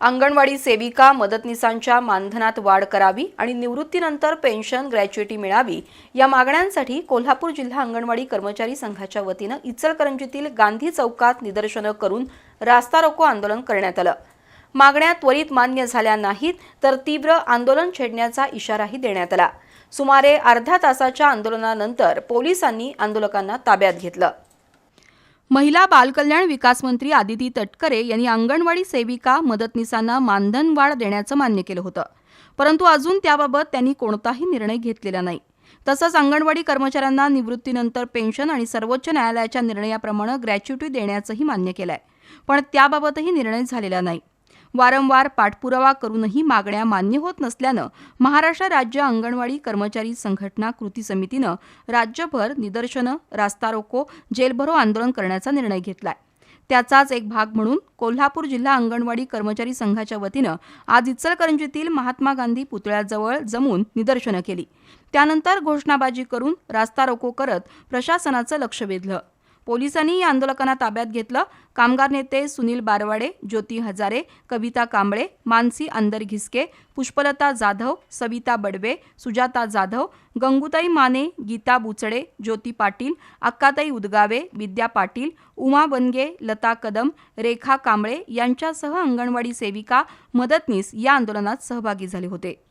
अंगणवाडी सेविका मदतनीसांच्या मानधनात वाढ करावी आणि निवृत्तीनंतर पेन्शन ग्रॅच्युएटी मिळावी या मागण्यांसाठी कोल्हापूर जिल्हा अंगणवाडी कर्मचारी संघाच्या वतीनं इचलकरंजीतील गांधी चौकात निदर्शनं करून रास्ता रोको आंदोलन करण्यात आलं. मागण्या त्वरित मान्य झाल्या नाहीत तर तीव्र आंदोलन छेडण्याचा इशाराही देण्यात आला. सुमारे अर्ध्या तासाच्या आंदोलनानंतर पोलिसांनी आंदोलकांना ताब्यात घेतलं. महिला बालकल्याण विकास मंत्री आदिती तटकरे यांनी अंगणवाडी सेविका मदतनीसांना मानधन वाढ देण्याचं मान्य केलं होतं. परंतु अजून त्याबाबत त्यांनी कोणताही निर्णय घेतलेला नाही. तसंच अंगणवाडी कर्मचाऱ्यांना निवृत्तीनंतर पेन्शन आणि सर्वोच्च न्यायालयाच्या निर्णयाप्रमाणे ग्रॅच्युटी देण्याचंही मान्य केलंय. पण त्याबाबतही निर्णय झालेला नाही. वारंवार पाठपुरावा करूनही मागण्या मान्य होत नसल्यानं महाराष्ट्र राज्य अंगणवाडी कर्मचारी संघटना कृती समितीनं राज्यभर निदर्शनं रास्ता रोको जेलभरो आंदोलन करण्याचा निर्णय घेतलाय. त्याचाच एक भाग म्हणून कोल्हापूर जिल्हा अंगणवाडी कर्मचारी संघाच्या वतीनं आज इचलकरंजीतील महात्मा गांधी पुतळ्याजवळ जमून निदर्शनं केली. त्यानंतर घोषणाबाजी करून रास्ता रोको करत प्रशासनाचं लक्ष वेधलं. पोलिसांनी या आंदोलकांना ताब्यात घेतलं. कामगार नेते सुनील बारवाडे ज्योती हजारे कविता कांबळे मानसी आंदरघिसके पुष्पलता जाधव सविता बडवे सुजाता जाधव गंगुताई माने गीता बुचडे ज्योती पाटील अक्काताई उदगावे विद्या पाटील उमा बनगे लता कदम रेखा कांबळे यांच्यासह अंगणवाडी सेविका मदतनीस या आंदोलनात सहभागी झाले होते.